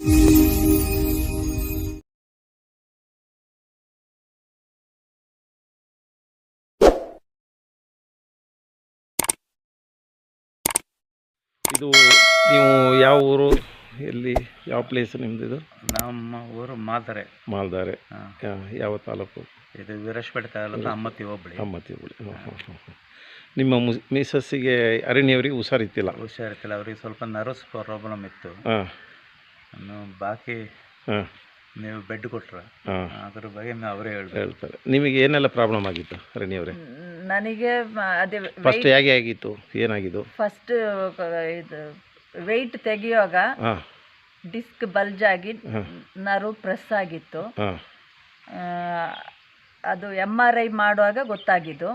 ಇದು ನೀವು ಯಾವ ಊರು ಎಲ್ಲಿ ಯಾವ ಪ್ಲೇಸ್ ನಿಮ್ದು ಇದು? ನಮ್ಮ ಊರು ಮಾದರೆ. ಮಾಲ್ದಾರೆ. ಹಾ. ಯಾ- ಯಾವ ತಾಲೂಕು? ಇದು ವೀರಶಪೇಟೆ ತಾಲೂಕು ಅಮ್ಮತ್ತಿ ಹೋಬಳಿ. ಅಮ್ಮತ್ತಿ ಹೋಬಳಿ. ನಿಮ್ಮ ಮುಸ್ ಮಿಸಸ್ಸಿಗೆ ಅರಣ್ಯವರಿಗೆ ಹುಷಾರಿತ್ತಿಲ್ಲ ಹುಷಾರಿತ್ತಿಲ್ಲ ಅವ್ರಿಗೆ ಸ್ವಲ್ಪ ನರ್ವಸ್ ಪ್ರಾಬ್ಲಮ್ ಇತ್ತು. ಹಾಂ. ಇನ್ನು ಬಾಕಿ ನೀವು ಬೆಡ್ ಕೊಟ್ರ ಅದ್ರ ಬಗ್ಗೆ ಅವರೇ ಹೇಳ್ತಾರೆ. ನಿಮಗೆ ಏನೆಲ್ಲ ಪ್ರಾಬ್ಲಮ್ ಆಗಿತ್ತು ಅರಣ್ಯವರೇ ನನಗೆ ಅದೇ ಫಸ್ಟ್ ಹೇಗೆ ಆಗಿತ್ತು ಏನಾಗಿದ್ದು? ಫಸ್ಟ್ ಇದು ವೆಯ್ಟ್ ತೆಗೆಯುವಾಗ ಡಿಸ್ಕ್ ಬಲ್ಜ್ ಆಗಿ ನರು ಪ್ರೆಸ್ ಆಗಿತ್ತು. ಅದು ಎಂ ಆರ್ ಐ ಮಾಡುವಾಗ ಗೊತ್ತಾಗಿದ್ದು.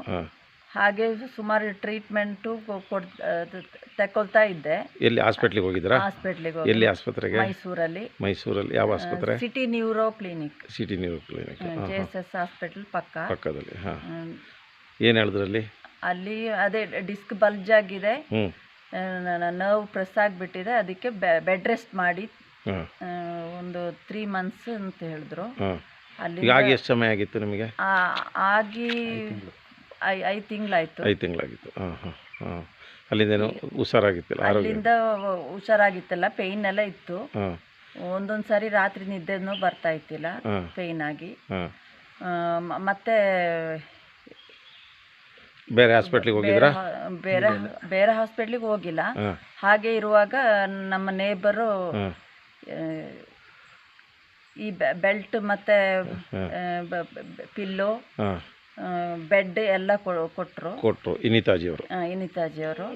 ಹಾಗೆ ಸುಮಾರು ಟ್ರೀಟ್ಮೆಂಟು ಕೊಡ್ ಅದು ತಗೊಳ್ತಾ ಇದ್ದೆ. ಎಲ್ಲಿ ಹಾಸ್ಪಿಟ್ಲಿಗೆ ಹೋಗಿದ್ರಾ ಹಾಸ್ಪಿಟ್ಲಿಗೆ ಎಲ್ಲಿ ಆಸ್ಪತ್ರೆಗೆ? ಮೈಸೂರಲ್ಲಿ. ಮೈಸೂರಲ್ಲಿ. ಯಾವ ಆಸ್ಪತ್ರೆ? City neuro clinic city neuro clinic J S S hospital ಪಕ್ಕ. ಪಕ್ಕದಲ್ಲಿ ಹಾಂ. ಏನು ಹೇಳಿದ್ರಲ್ಲಿ? ಅಲ್ಲಿ ಅದೇ ಡಿಸ್ಕ್ ಬಲ್ಜ್ ಆಗಿದೆ. ನನ್ನ ನರ್ವ್ ಪ್ರೆಸ್ ಆಗಿಬಿಟ್ಟಿದೆ. ಅದಕ್ಕೆ ಬೆಡ್ ರೆಸ್ಟ್ ಮಾಡಿ ಒಂದು ತ್ರೀ ಮಂತ್ಸ್ ಅಂತ ಹೇಳಿದ್ರು. ಅಲ್ಲಿ ಈಗ ಆಗಿ ಎಷ್ಟು ಸಮಯ ಆಗಿತ್ತು ನಿಮಗೆ? ಆಗಿ ಐದು ತಿಂಗಳಾಯ್ತು. ಐದು ತಿಂಗಳಾಗಿತ್ತು. ಹಾಂ ಹಾಂ ಹಾಂ. ಅಲ್ಲಿಂದೇನು ಹುಷಾರಾಗಿತ್ತಲ್ಲ ಆರೋಗ್ಯ? ಅಲ್ಲಿಂದ ಹುಷಾರಾಗಿತ್ತಲ್ಲ ಪೇಯ್ನ್ ಎಲ್ಲ ಇತ್ತು. ಹಾಂ. ಒಂದೊಂದು ಸಾರಿ ರಾತ್ರಿ ನಿದ್ದೆನೂ ಬರ್ತಾ ಇತ್ತಿಲ್ಲ ಪೈನ್ ಪೇಯ್ನ್ ಆಗಿ. ಹಾಂ. ಆ, ಮ- ಮತ್ತೆ ಬೇರೆ ಹಾಸ್ಪಿಟ್ಲಿಗೆ ಹೋಗಿದ್ರಾ? ಬೇರೆ- ಬೇರೆ ಬೇರೆ ಹಾಸ್ಪಿಟ್ಲಿಗೆ ಹೋಗಿಲ್ಲ. ಹಾಂ. ಹಾಗೆ ಇರುವಾಗ ನಮ್ಮ ನೇಬರು ಹಾಂ. ಈ ಬೆಲ್ಟ್ ಮತ್ತೆ ಹಾಂ. ಪಿಲ್ಲೋ ಹಾಂ. ಬೆಡ್ ಎಲ್ಲ ಕೊ- ಕೊಟ್ರು. ಕೊಟ್ಟರು ಇನಿತಾಜಿಯವರು. ಆ, ಇನಿತಾಜಿ ಅವರು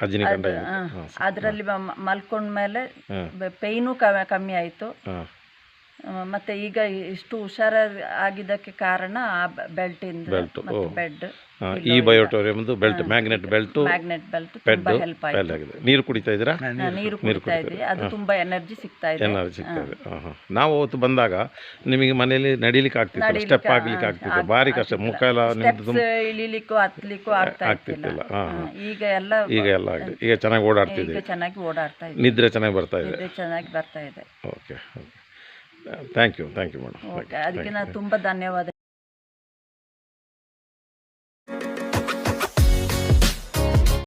ಅಜ್ಜಿನಿ ಕಂಡ ಹಾಂ ಅದರಲ್ಲಿ ಮಲ್ಕೊಂಡ್ಮೇಲೆ ಮೇಲೆ ಪೇಯ್ನು ಕಮ್ಮಿ ಆಯಿತು. ಮತ್ತೆ ಈಗ ಇಷ್ಟು ಹುಷಾರ ಆಗಿದ್ದಕ್ಕೆ ಕಾರಣ ಆ ಬೆಲ್ಟಿಂದ Belt, ಮತ್ತು ಓ. ಬೆಡ್ ಈ ಬಯೋಟೋರಿಯಮ್ದು belt magnet belt magnet belt bed ತುಂಬಾ ಹೆಲ್ಪ್ ಆಯ್ತು. ಆಗಿದೆ. ನೀರು ಕುಡಿತಾ ಇದ್ದೀರಾ? ನೀರು ಕುಡಿತಾ ಇದ್ವಿ ಅದು ತುಂಬಾ ಎನರ್ಜಿ ಸಿಗ್ತಾ ಇದೆ. ಎನರ್ಜಿ ಸಿಗ್ತಾ ಇದೆ. ಹಾಂ ಹಾಂ. ನಾವು ಅವತ್ತು ಬಂದಾಗ ನಿಮಗೆ ಮನೆಯಲ್ಲಿ ನಡಿಲಿಕ್ಕೆ ಆಗ್ತಿತ್ತು ಸ್ಟೆಪ್ ಆಗ್ಲಿಕ್ಕೆ ಆಗ್ತಿತ್ತು ಭಾರಿ ಕಷ್ಟ. ಮುಖ ಎಲ್ಲ ನಿಮ್ದು ತುಂಬ ಸ್ಟೆಪ್ಸ್ ಇಳಿಲಿಕ್ಕೂ ಹತ್ಲಿಕ್ಕೂ ಆಗ್ತಾ ಇರ್ತಿಲ್ಲ ಆಗ್ತಿತ್ತಿಲ್ಲ ಹಾಂ ಹಾಂ. ಹಾ, ಈಗ ಎಲ್ಲ ಈಗ ಎಲ್ಲ ಆಗಿದೆ. ಈಗ ಚೆನ್ನಾಗಿ ಓಡಾಡ್ತಿದೆ ಈಗ ಚೆನ್ನಾಗಿ ಓಡಾಡ್ತಾ ಇದೆ ನಿದ್ರೆ ಚೆನ್ನಾಗಿ ಬರ್ತಾ ಇದೆ. ಚೆನ್ನಾಗಿ ಬರ್ತಾ ಇದೆ. Okay okay. Thank you thank you madam okay ಅದಕ್ಕೆ ನಾನು ತುಂಬ ಧನ್ಯವಾದ